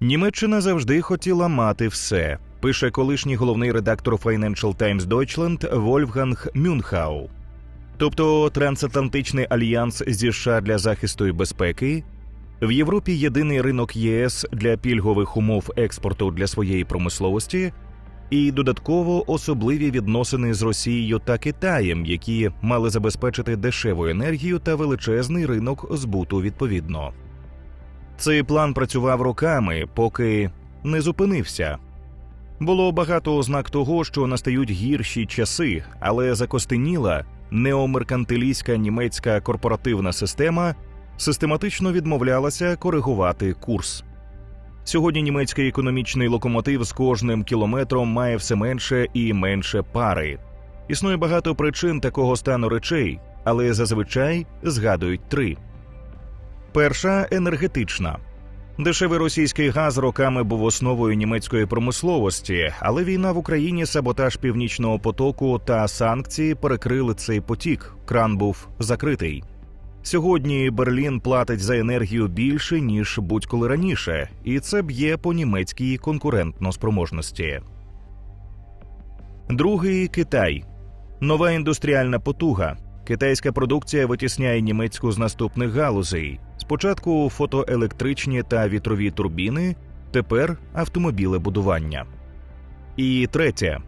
Німеччина завжди хотіла мати все, пише колишній головний редактор Financial Times Deutschland Вольфганг Мюнхау. Тобто трансатлантичний альянс зі США для захисту і безпеки, в Європі єдиний ринок ЄС для пільгових умов експорту для своєї промисловості, і додатково особливі відносини з Росією та Китаєм, які мали забезпечити дешеву енергію та величезний ринок збуту відповідно. Цей план працював роками, поки не зупинився. Було багато ознак того, що настають гірші часи, але закостеніла неомеркантилістська німецька корпоративна система систематично відмовлялася коригувати курс. Сьогодні німецький економічний локомотив з кожним кілометром має все менше і менше пари. Існує багато причин такого стану речей, але зазвичай згадують три. Перша енергетична. Дешевий російський газ роками був основою німецької промисловості, але війна в Україні, саботаж північного потоку та санкції перекрили цей потік. Кран був закритий. Сьогодні Берлін платить за енергію більше ніж будь-коли раніше, і це б'є по німецькій конкурентноспроможності. Другий Китай нова індустріальна потуга. Китайська продукція витісняє німецьку з наступних галузей: спочатку фотоелектричні та вітрові турбіни, тепер автомобілебудування. І третє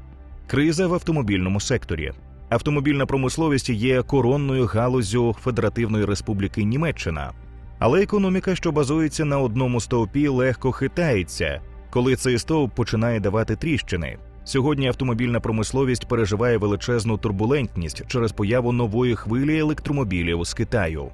криза в автомобільному секторі. Автомобільна промисловість є коронною галузю Федеративної Республіки Німеччина, але економіка, що базується на одному стовпі, легко хитається, коли цей стовп починає давати тріщини. Сьогодні автомобільна промисловість переживає величезну турбулентність через появу нової хвилі електромобілів з Китаю.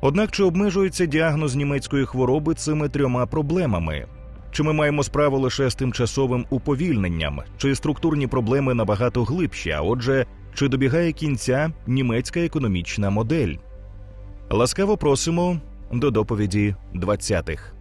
Однак чи обмежується діагноз німецької хвороби цими трьома проблемами? Чи ми маємо справу лише з тимчасовим уповільненням, чи структурні проблеми набагато глибші? А отже, чи добігає кінця німецька економічна модель? Ласкаво просимо до доповіді 20-х.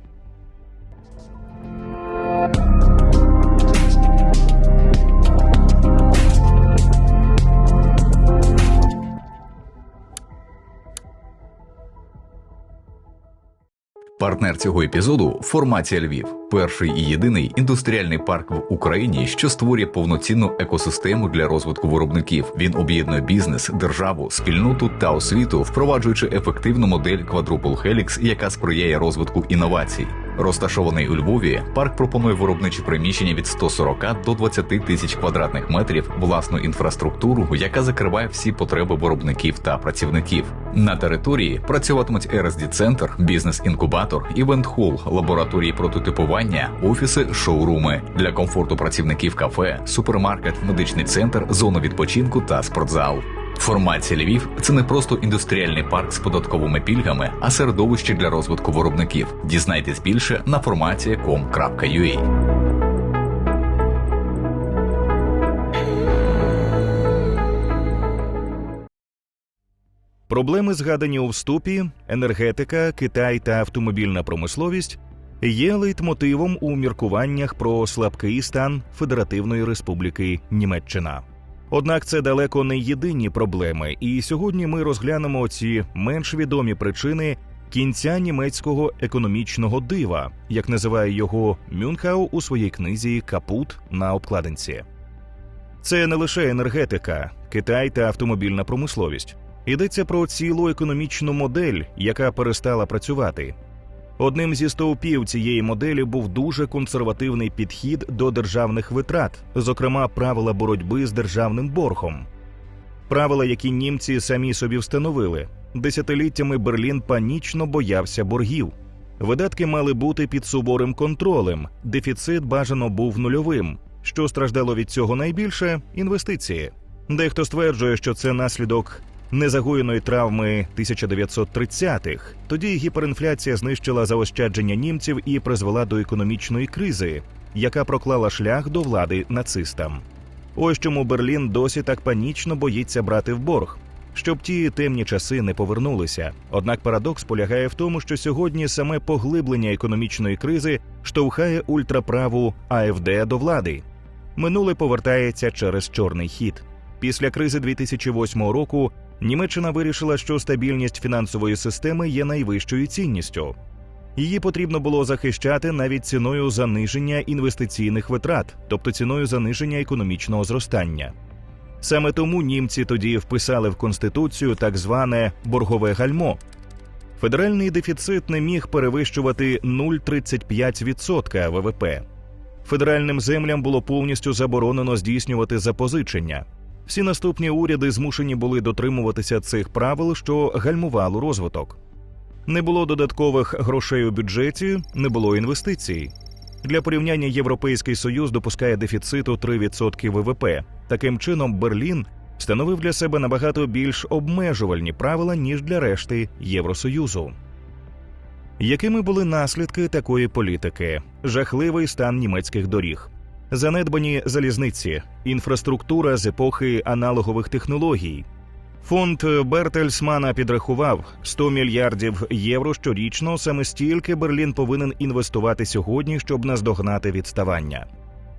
Партнер цього епізоду Формація Львів, перший і єдиний індустріальний парк в Україні, що створює повноцінну екосистему для розвитку виробників. Він об'єднує бізнес, державу, спільноту та освіту, впроваджуючи ефективну модель Quadruple Helix, яка сприяє розвитку інновацій. Розташований у Львові, парк пропонує виробничі приміщення від 140 до 20 тисяч квадратних метрів, власну інфраструктуру, яка закриває всі потреби виробників та працівників. На території працюватимуть rsd центр бізнес-інкубатор, івент-хол, лабораторії прототипування, офіси, шоуруми для комфорту працівників кафе, супермаркет, медичний центр, зона відпочинку та спортзал. Формація Львів це не просто індустріальний парк з податковими пільгами, а середовище для розвитку виробників. Дізнайтесь більше на formatia.com.ua. Проблеми, згадані у вступі, енергетика, Китай та автомобільна промисловість є лейтмотивом у міркуваннях про слабкий стан Федеративної Республіки Німеччина. Однак це далеко не єдині проблеми, і сьогодні ми розглянемо ці менш відомі причини кінця німецького економічного дива, як називає його Мюнхау у своїй книзі Капут на обкладинці. Це не лише енергетика, Китай та автомобільна промисловість. Йдеться про цілу економічну модель, яка перестала працювати. Одним зі стовпів цієї моделі був дуже консервативний підхід до державних витрат, зокрема правила боротьби з державним боргом. Правила, які німці самі собі встановили. Десятиліттями Берлін панічно боявся боргів. Видатки мали бути під суворим контролем, дефіцит бажано був нульовим. Що страждало від цього найбільше інвестиції. Дехто стверджує, що це наслідок незагоєної травми 1930-х. Тоді гіперінфляція знищила заощадження німців і призвела до економічної кризи, яка проклала шлях до влади нацистам. Ось чому Берлін досі так панічно боїться брати в борг, щоб ті темні часи не повернулися. Однак парадокс полягає в тому, що сьогодні саме поглиблення економічної кризи штовхає ультраправу АФД до влади. Минуле повертається через чорний хід. Після кризи 2008 року Німеччина вирішила, що стабільність фінансової системи є найвищою цінністю. Її потрібно було захищати навіть ціною заниження інвестиційних витрат, тобто ціною заниження економічного зростання. Саме тому німці тоді вписали в конституцію так зване боргове гальмо. Федеральний дефіцит не міг перевищувати 0,35% ВВП. Федеральним землям було повністю заборонено здійснювати запозичення. Всі наступні уряди змушені були дотримуватися цих правил, що гальмувало розвиток. Не було додаткових грошей у бюджеті, не було інвестицій. Для порівняння Європейський Союз допускає дефіциту 3% ВВП. Таким чином, Берлін встановив для себе набагато більш обмежувальні правила ніж для решти Євросоюзу. Якими були наслідки такої політики? Жахливий стан німецьких доріг, занедбані залізниці, інфраструктура з епохи аналогових технологій. Фонд Бертельсмана підрахував 100 мільярдів євро щорічно. Саме стільки Берлін повинен інвестувати сьогодні, щоб наздогнати відставання.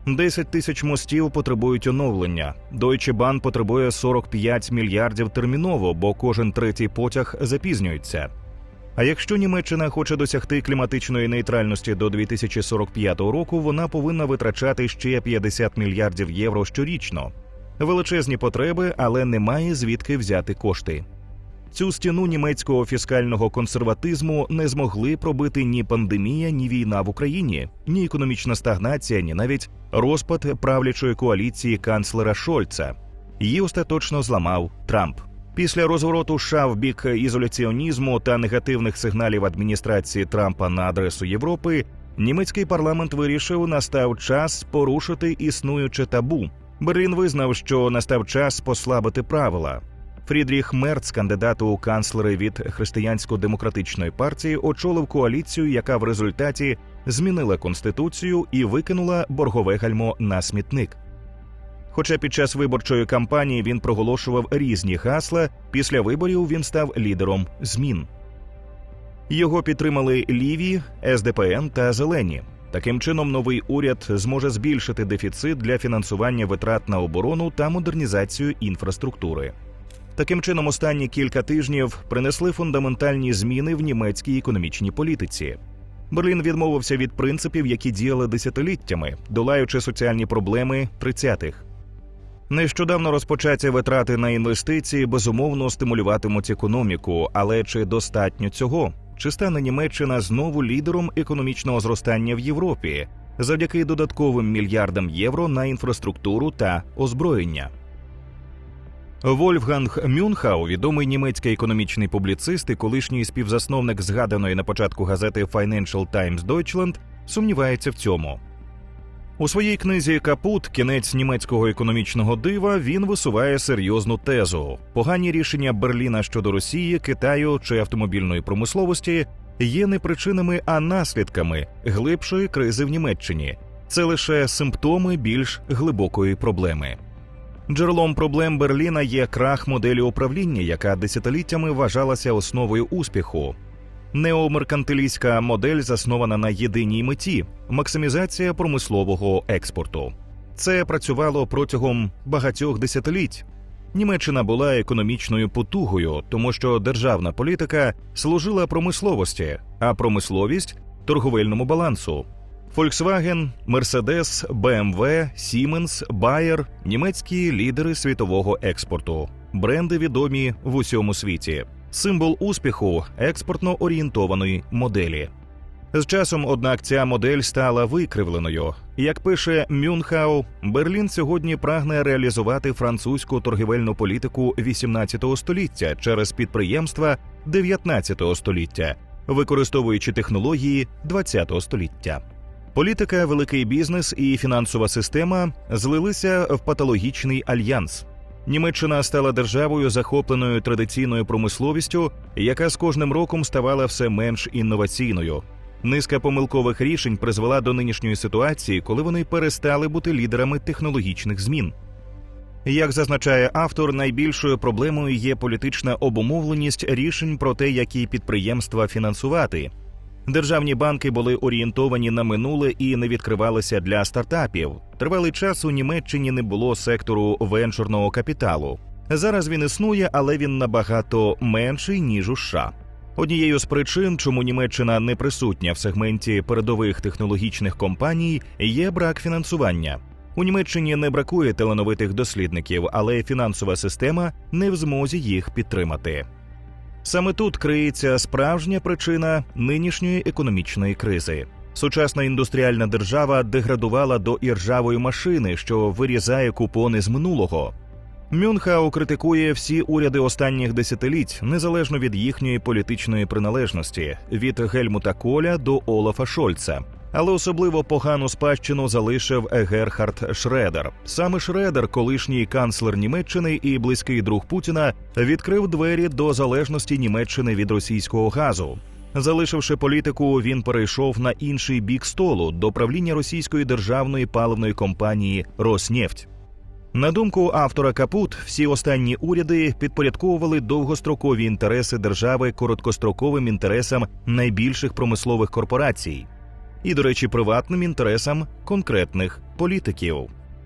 10 тисяч мостів потребують оновлення. Deutsche Bahn потребує 45 мільярдів терміново, бо кожен третій потяг запізнюється. А якщо Німеччина хоче досягти кліматичної нейтральності до 2045 року, вона повинна витрачати ще 50 мільярдів євро щорічно. Величезні потреби, але немає звідки взяти кошти. Цю стіну німецького фіскального консерватизму не змогли пробити ні пандемія, ні війна в Україні, ні економічна стагнація, ні навіть розпад правлячої коаліції канцлера Шольца. Її остаточно зламав Трамп. Після розвороту США в бік ізоляціонізму та негативних сигналів адміністрації Трампа на адресу Європи, німецький парламент вирішив, настав час порушити існуюче табу. Берлін визнав, що настав час послабити правила. Фрідріх Мерц, кандидат у канцлери від християнсько-демократичної партії, очолив коаліцію, яка в результаті змінила конституцію і викинула боргове гальмо на смітник. Хоча під час виборчої кампанії він проголошував різні гасла, після виборів він став лідером змін. Його підтримали ліві, СДПН та зелені. Таким чином, новий уряд зможе збільшити дефіцит для фінансування витрат на оборону та модернізацію інфраструктури. Таким чином, останні кілька тижнів принесли фундаментальні зміни в німецькій економічній політиці. Берлін відмовився від принципів, які діяли десятиліттями, долаючи соціальні проблеми 30-х. Нещодавно розпочаті витрати на інвестиції безумовно стимулюватимуть економіку, але чи достатньо цього? Чи стане Німеччина знову лідером економічного зростання в Європі завдяки додатковим мільярдам євро на інфраструктуру та озброєння? Вольфганг Мюнхау, відомий німецький економічний публіцист і колишній співзасновник згаданої на початку газети Financial Times Deutschland, сумнівається в цьому. У своїй книзі Капут, кінець німецького економічного дива, він висуває серйозну тезу: погані рішення Берліна щодо Росії, Китаю чи автомобільної промисловості є не причинами, а наслідками глибшої кризи в Німеччині. Це лише симптоми більш глибокої проблеми. Джерелом проблем Берліна є крах моделі управління, яка десятиліттями вважалася основою успіху. Неомеркантилістська модель заснована на єдиній меті максимізація промислового експорту. Це працювало протягом багатьох десятиліть. Німеччина була економічною потугою, тому що державна політика служила промисловості, а промисловість торговельному балансу. Volkswagen, Mercedes, BMW, Siemens, Bayer – німецькі лідери світового експорту, бренди відомі в усьому світі символ успіху експортно орієнтованої моделі. З часом, однак, ця модель стала викривленою. Як пише Мюнхау, Берлін сьогодні прагне реалізувати французьку торгівельну політику XVIII століття через підприємства XIX століття, використовуючи технології ХХ століття. Політика, великий бізнес і фінансова система злилися в патологічний альянс. Німеччина стала державою, захопленою традиційною промисловістю, яка з кожним роком ставала все менш інноваційною. Низка помилкових рішень призвела до нинішньої ситуації, коли вони перестали бути лідерами технологічних змін. Як зазначає автор, найбільшою проблемою є політична обумовленість рішень про те, які підприємства фінансувати. Державні банки були орієнтовані на минуле і не відкривалися для стартапів. Тривалий час у Німеччині не було сектору венчурного капіталу. Зараз він існує, але він набагато менший ніж у США. Однією з причин, чому Німеччина не присутня в сегменті передових технологічних компаній, є брак фінансування. У Німеччині не бракує талановитих дослідників, але фінансова система не в змозі їх підтримати. Саме тут криється справжня причина нинішньої економічної кризи. Сучасна індустріальна держава деградувала до іржавої машини, що вирізає купони з минулого. Мюнхау критикує всі уряди останніх десятиліть, незалежно від їхньої політичної приналежності, від Гельмута Коля до Олафа Шольца. Але особливо погану спадщину залишив Герхард Шредер. Саме Шредер, колишній канцлер Німеччини і близький друг Путіна, відкрив двері до залежності Німеччини від російського газу. Залишивши політику, він перейшов на інший бік столу до правління російської державної паливної компанії Роснефть. На думку автора Капут, всі останні уряди підпорядковували довгострокові інтереси держави короткостроковим інтересам найбільших промислових корпорацій і, до речі, приватним інтересам конкретних політиків.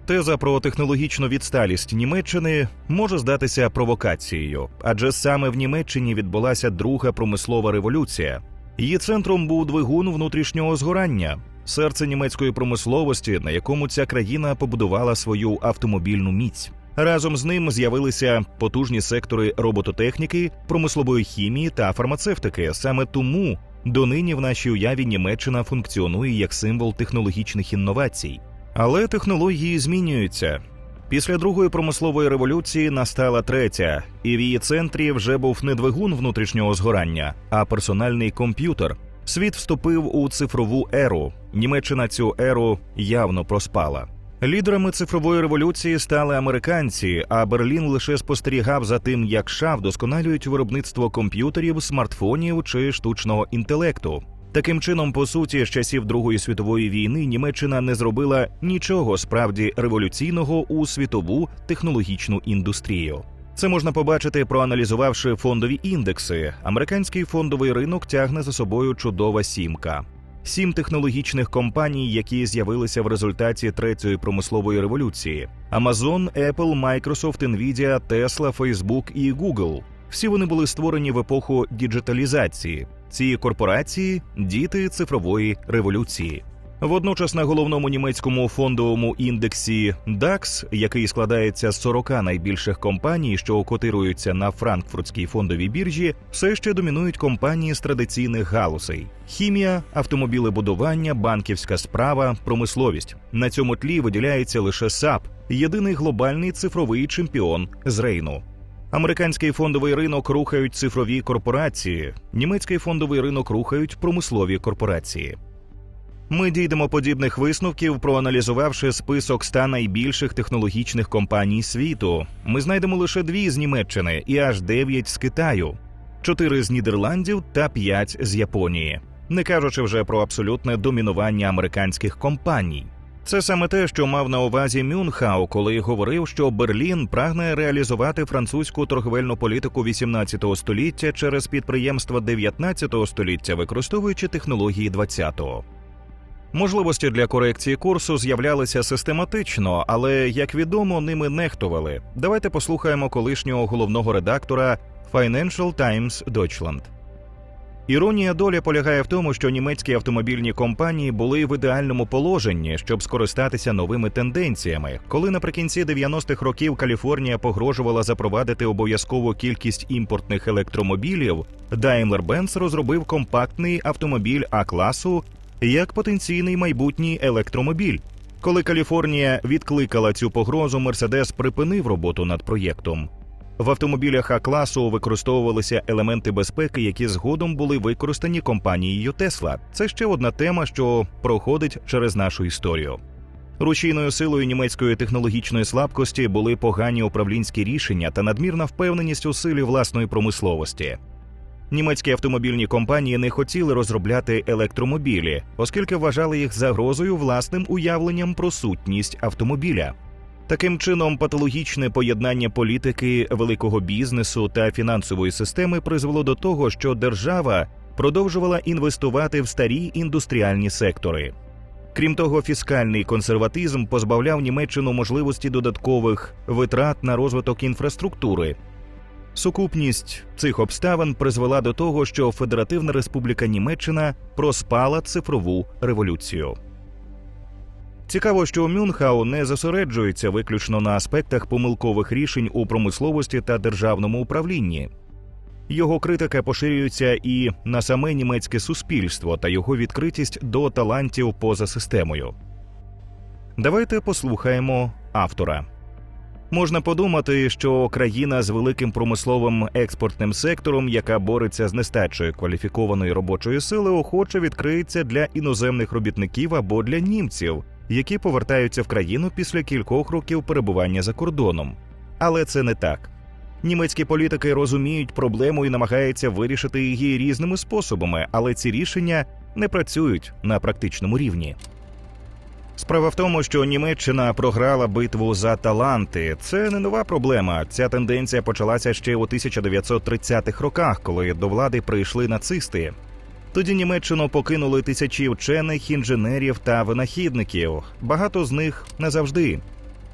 Теза про технологічну відсталість Німеччини може здатися провокацією, адже саме в Німеччині відбулася друга промислова революція. Її центром був двигун внутрішнього згорання, серце німецької промисловості, на якому ця країна побудувала свою автомобільну міць. Разом з ним з'явилися потужні сектори робототехніки, промислової хімії та фармацевтики. Саме тому донині в нашій уяві Німеччина функціонує як символ технологічних інновацій. Але технології змінюються. Після другої промислової революції настала третя, і в її центрі вже був не двигун внутрішнього згорання, а персональний комп'ютер. Світ вступив у цифрову еру. Німеччина цю еру явно проспала. Лідерами цифрової революції стали американці, а Берлін лише спостерігав за тим, як США вдосконалюють виробництво комп'ютерів, смартфонів чи штучного інтелекту. Таким чином, по суті, з часів Другої світової війни Німеччина не зробила нічого справді революційного у світову технологічну індустрію. Це можна побачити, проаналізувавши фондові індекси. Американський фондовий ринок тягне за собою чудова сімка. Сім технологічних компаній, які з'явилися в результаті третьої промислової революції: Amazon, Apple, Microsoft, Nvidia, Tesla, Facebook і Google. Всі вони були створені в епоху діджиталізації. Ці корпорації діти цифрової революції. Водночас на головному німецькому фондовому індексі DAX, який складається з 40 найбільших компаній, що котируються на франкфуртській фондовій біржі, все ще домінують компанії з традиційних галузей: хімія, автомобілебудування, банківська справа, промисловість. На цьому тлі виділяється лише SAP – єдиний глобальний цифровий чемпіон з Рейну. Американський фондовий ринок рухають цифрові корпорації, німецький фондовий ринок рухають промислові корпорації. Ми дійдемо подібних висновків, проаналізувавши список ста найбільших технологічних компаній світу. Ми знайдемо лише дві з Німеччини і аж дев'ять з Китаю, чотири з Нідерландів та п'ять з Японії, не кажучи вже про абсолютне домінування американських компаній. Це саме те, що мав на увазі Мюнхау, коли говорив, що Берлін прагне реалізувати французьку торговельну політику 18 століття через підприємства 19 століття, використовуючи технології 20-го. Можливості для корекції курсу з'являлися систематично, але як відомо, ними нехтували. Давайте послухаємо колишнього головного редактора Financial Times Deutschland. Іронія долі полягає в тому, що німецькі автомобільні компанії були в ідеальному положенні, щоб скористатися новими тенденціями. Коли наприкінці 90-х років Каліфорнія погрожувала запровадити обов'язкову кількість імпортних електромобілів, Daimler-Benz розробив компактний автомобіль А класу як потенційний майбутній електромобіль. Коли Каліфорнія відкликала цю погрозу, Мерседес припинив роботу над проєктом. В автомобілях А класу використовувалися елементи безпеки, які згодом були використані компанією Тесла. Це ще одна тема, що проходить через нашу історію. Рушійною силою німецької технологічної слабкості були погані управлінські рішення та надмірна впевненість у силі власної промисловості. Німецькі автомобільні компанії не хотіли розробляти електромобілі, оскільки вважали їх загрозою власним уявленням про сутність автомобіля. Таким чином, патологічне поєднання політики, великого бізнесу та фінансової системи призвело до того, що держава продовжувала інвестувати в старі індустріальні сектори. Крім того, фіскальний консерватизм позбавляв Німеччину можливості додаткових витрат на розвиток інфраструктури. Сукупність цих обставин призвела до того, що Федеративна Республіка Німеччина проспала цифрову революцію. Цікаво, що Мюнхау не зосереджується виключно на аспектах помилкових рішень у промисловості та державному управлінні. Його критика поширюється і на саме німецьке суспільство та його відкритість до талантів поза системою. Давайте послухаємо автора. Можна подумати, що країна з великим промисловим експортним сектором, яка бореться з нестачею кваліфікованої робочої сили, охоче відкриється для іноземних робітників або для німців, які повертаються в країну після кількох років перебування за кордоном. Але це не так. Німецькі політики розуміють проблему і намагаються вирішити її різними способами, але ці рішення не працюють на практичному рівні. Справа в тому, що Німеччина програла битву за таланти. Це не нова проблема. Ця тенденція почалася ще у 1930-х роках, коли до влади прийшли нацисти. Тоді Німеччину покинули тисячі вчених, інженерів та винахідників. Багато з них назавжди.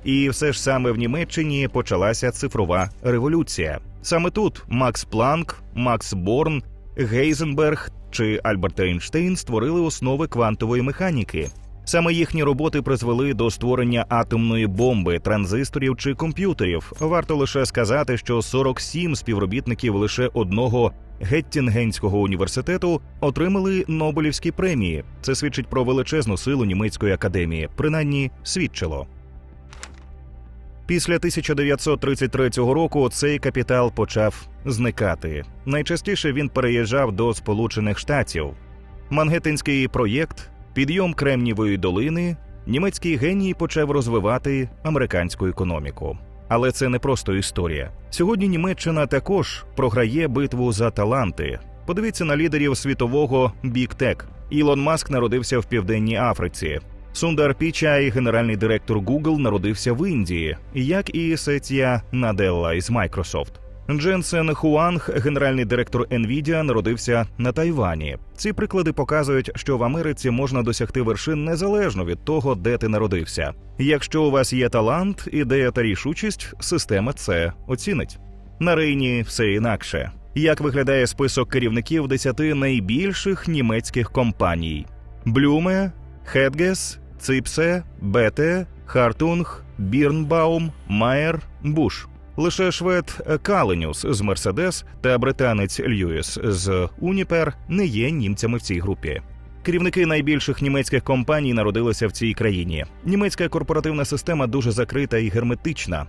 І все ж саме в Німеччині почалася цифрова революція. Саме тут Макс Планк, Макс Борн, Гейзенберг чи Альберт Ейнштейн створили основи квантової механіки. Саме їхні роботи призвели до створення атомної бомби, транзисторів чи комп'ютерів. Варто лише сказати, що 47 співробітників лише одного Геттінгенського університету отримали Нобелівські премії. Це свідчить про величезну силу німецької академії, принаймні свідчило. Після 1933 року цей капітал почав зникати. Найчастіше він переїжджав до Сполучених Штатів. Мангеттинський проєкт, підйом Кремнівої долини, німецький геній почав розвивати американську економіку. Але це не просто історія. Сьогодні Німеччина також програє битву за таланти. Подивіться на лідерів світового біктек. Ілон Маск народився в південній Африці. Сундар Пічай, генеральний директор Google, народився в Індії, як і Сетія Наделла із Microsoft. Дженсен Хуанг, генеральний директор Nvidia, народився на Тайвані. Ці приклади показують, що в Америці можна досягти вершин незалежно від того, де ти народився. Якщо у вас є талант, ідея та рішучість, система це оцінить. На рейні все інакше. Як виглядає список керівників десяти найбільших німецьких компаній: Блюме, Хедгес, Ципсе, Бете, Хартунг, Бірнбаум, Майер, Буш. Лише швед Каленюс з Мерседес та британець Льюіс з Уніпер не є німцями в цій групі. Керівники найбільших німецьких компаній народилися в цій країні. Німецька корпоративна система дуже закрита і герметична.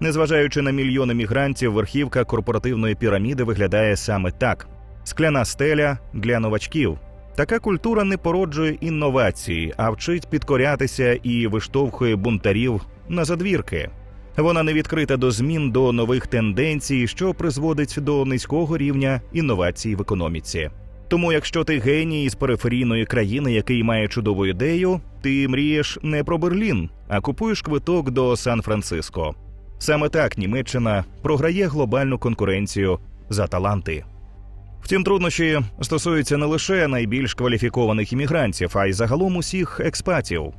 Незважаючи на мільйони мігрантів, верхівка корпоративної піраміди виглядає саме так: скляна стеля для новачків. Така культура не породжує інновації, а вчить підкорятися і виштовхує бунтарів на задвірки. Вона не відкрита до змін до нових тенденцій, що призводить до низького рівня інновацій в економіці. Тому, якщо ти геній з периферійної країни, який має чудову ідею, ти мрієш не про Берлін, а купуєш квиток до Сан-Франциско. Саме так Німеччина програє глобальну конкуренцію за таланти. Втім, труднощі стосуються не лише найбільш кваліфікованих іммігрантів, а й загалом усіх експатів.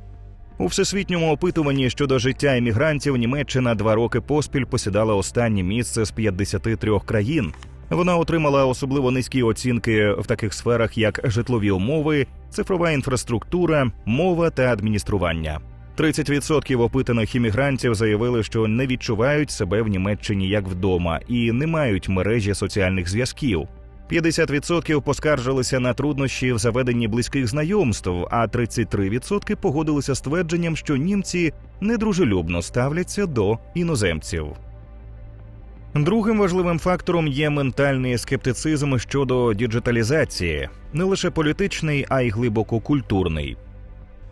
У всесвітньому опитуванні щодо життя іммігрантів Німеччина два роки поспіль посідала останнє місце з 53 країн. Вона отримала особливо низькі оцінки в таких сферах, як житлові умови, цифрова інфраструктура, мова та адміністрування. 30% опитаних іммігрантів заявили, що не відчувають себе в Німеччині як вдома і не мають мережі соціальних зв'язків. 50% поскаржилися на труднощі в заведенні близьких знайомств, а 33% погодилися з твердженням, що німці недружелюбно ставляться до іноземців. Другим важливим фактором є ментальний скептицизм щодо діджиталізації, не лише політичний, а й глибоко культурний.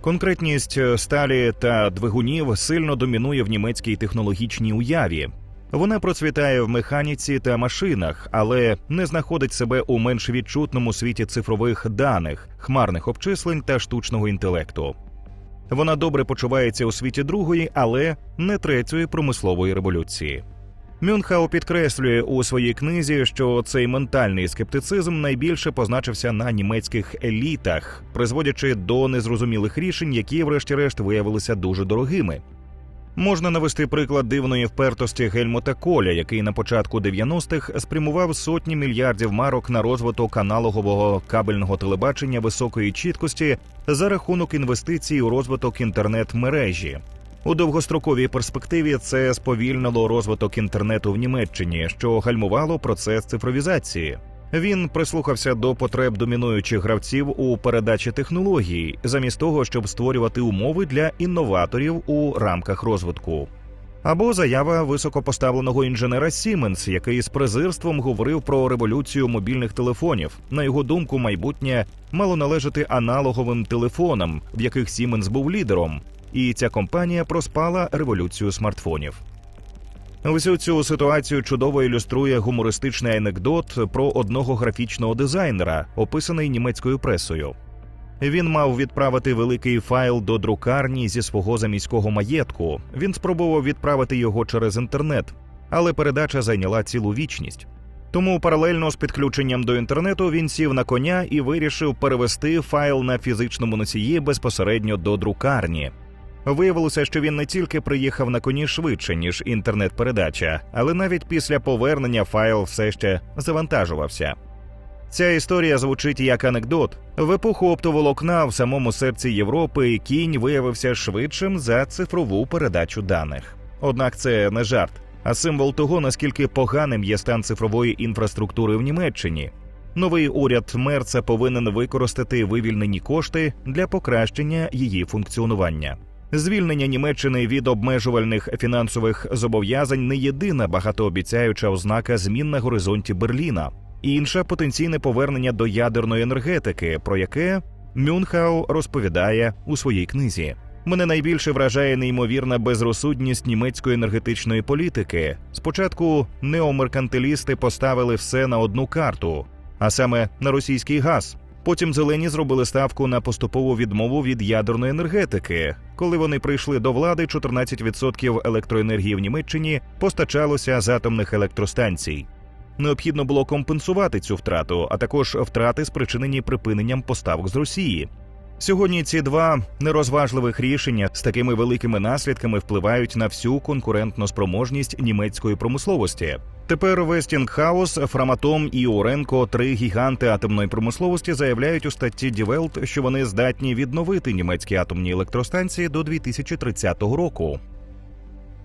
Конкретність сталі та двигунів сильно домінує в німецькій технологічній уяві. Вона процвітає в механіці та машинах, але не знаходить себе у менш відчутному світі цифрових даних, хмарних обчислень та штучного інтелекту. Вона добре почувається у світі другої, але не третьої промислової революції. Мюнхау підкреслює у своїй книзі, що цей ментальний скептицизм найбільше позначився на німецьких елітах, призводячи до незрозумілих рішень, які, врешті-решт, виявилися дуже дорогими. Можна навести приклад дивної впертості Гельмута Коля, який на початку 90-х спрямував сотні мільярдів марок на розвиток аналогового кабельного телебачення високої чіткості за рахунок інвестицій у розвиток інтернет-мережі. У довгостроковій перспективі це сповільнило розвиток інтернету в Німеччині, що гальмувало процес цифровізації. Він прислухався до потреб домінуючих гравців у передачі технологій, замість того, щоб створювати умови для інноваторів у рамках розвитку. Або заява високопоставленого інженера Сіменс, який з презирством говорив про революцію мобільних телефонів. На його думку, майбутнє мало належати аналоговим телефонам, в яких Сіменс був лідером, і ця компанія проспала революцію смартфонів. Усю цю ситуацію чудово ілюструє гумористичний анекдот про одного графічного дизайнера, описаний німецькою пресою. Він мав відправити великий файл до друкарні зі свого заміського маєтку. Він спробував відправити його через інтернет, але передача зайняла цілу вічність. Тому паралельно з підключенням до інтернету він сів на коня і вирішив перевести файл на фізичному носії безпосередньо до друкарні. Виявилося, що він не тільки приїхав на коні швидше, ніж інтернет-передача, але навіть після повернення файл все ще завантажувався. Ця історія звучить як анекдот. В епоху оптоволокна в самому серці Європи кінь виявився швидшим за цифрову передачу даних. Однак це не жарт, а символ того, наскільки поганим є стан цифрової інфраструктури в Німеччині. Новий уряд Мерца повинен використати вивільнені кошти для покращення її функціонування. Звільнення Німеччини від обмежувальних фінансових зобов'язань не єдина багатообіцяюча ознака змін на горизонті Берліна, інша потенційне повернення до ядерної енергетики, про яке Мюнхау розповідає у своїй книзі. Мене найбільше вражає неймовірна безрозсудність німецької енергетичної політики. Спочатку неомеркантилісти поставили все на одну карту, а саме на російський газ. Потім зелені зробили ставку на поступову відмову від ядерної енергетики. Коли вони прийшли до влади, 14% електроенергії в Німеччині постачалося з атомних електростанцій. Необхідно було компенсувати цю втрату, а також втрати, спричинені припиненням поставок з Росії. Сьогодні ці два нерозважливих рішення з такими великими наслідками впливають на всю конкурентну спроможність німецької промисловості. Тепер Вестінгхаус, Фраматом і Оренко, три гіганти атомної промисловості, заявляють у статті Die що вони здатні відновити німецькі атомні електростанції до 2030 року.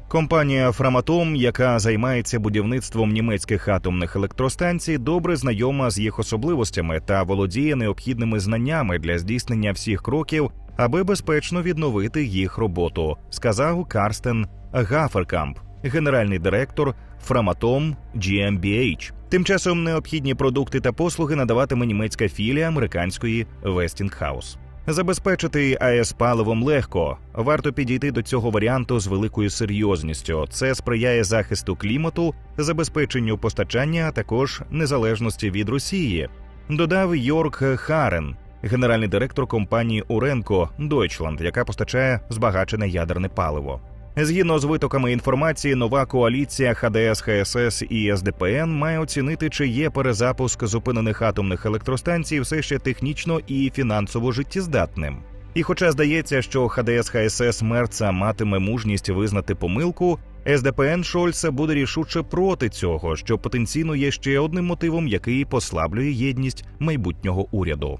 Компанія Фраматом, яка займається будівництвом німецьких атомних електростанцій, добре знайома з їх особливостями та володіє необхідними знаннями для здійснення всіх кроків, аби безпечно відновити їх роботу, сказав Карстен Гаферкамп, генеральний директор Фраматом GmbH. Тим часом необхідні продукти та послуги надаватиме німецька філія американської Westinghouse. Забезпечити АЕС паливом легко. Варто підійти до цього варіанту з великою серйозністю. Це сприяє захисту клімату, забезпеченню постачання, а також незалежності від Росії. Додав Йорк Харен, генеральний директор компанії Уренко Deutschland, яка постачає збагачене ядерне паливо. Згідно з витоками інформації, нова коаліція ХДС, ХСС і СДПН має оцінити, чи є перезапуск зупинених атомних електростанцій все ще технічно і фінансово життєздатним. І, хоча здається, що ХДС ХСС Мерца матиме мужність визнати помилку, СДПН Шольца буде рішуче проти цього, що потенційно є ще одним мотивом, який послаблює єдність майбутнього уряду.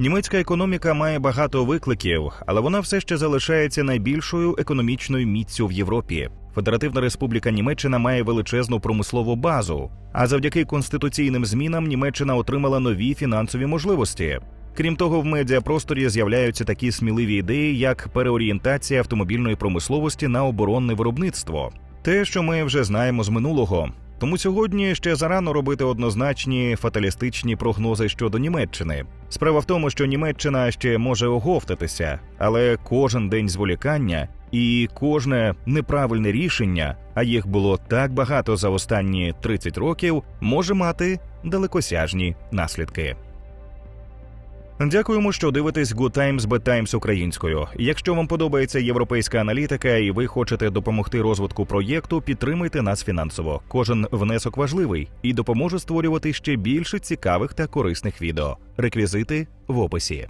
Німецька економіка має багато викликів, але вона все ще залишається найбільшою економічною міцю в Європі. Федеративна Республіка Німеччина має величезну промислову базу, а завдяки конституційним змінам Німеччина отримала нові фінансові можливості. Крім того, в медіапросторі з'являються такі сміливі ідеї, як переорієнтація автомобільної промисловості на оборонне виробництво, те, що ми вже знаємо з минулого. Тому сьогодні ще зарано робити однозначні фаталістичні прогнози щодо Німеччини. Справа в тому, що Німеччина ще може оговтатися, але кожен день зволікання і кожне неправильне рішення, а їх було так багато за останні 30 років, може мати далекосяжні наслідки. Дякуємо, що дивитесь Good Times Bad Times українською. Якщо вам подобається європейська аналітика і ви хочете допомогти розвитку проєкту, підтримайте нас фінансово. Кожен внесок важливий і допоможе створювати ще більше цікавих та корисних відео. Реквізити в описі.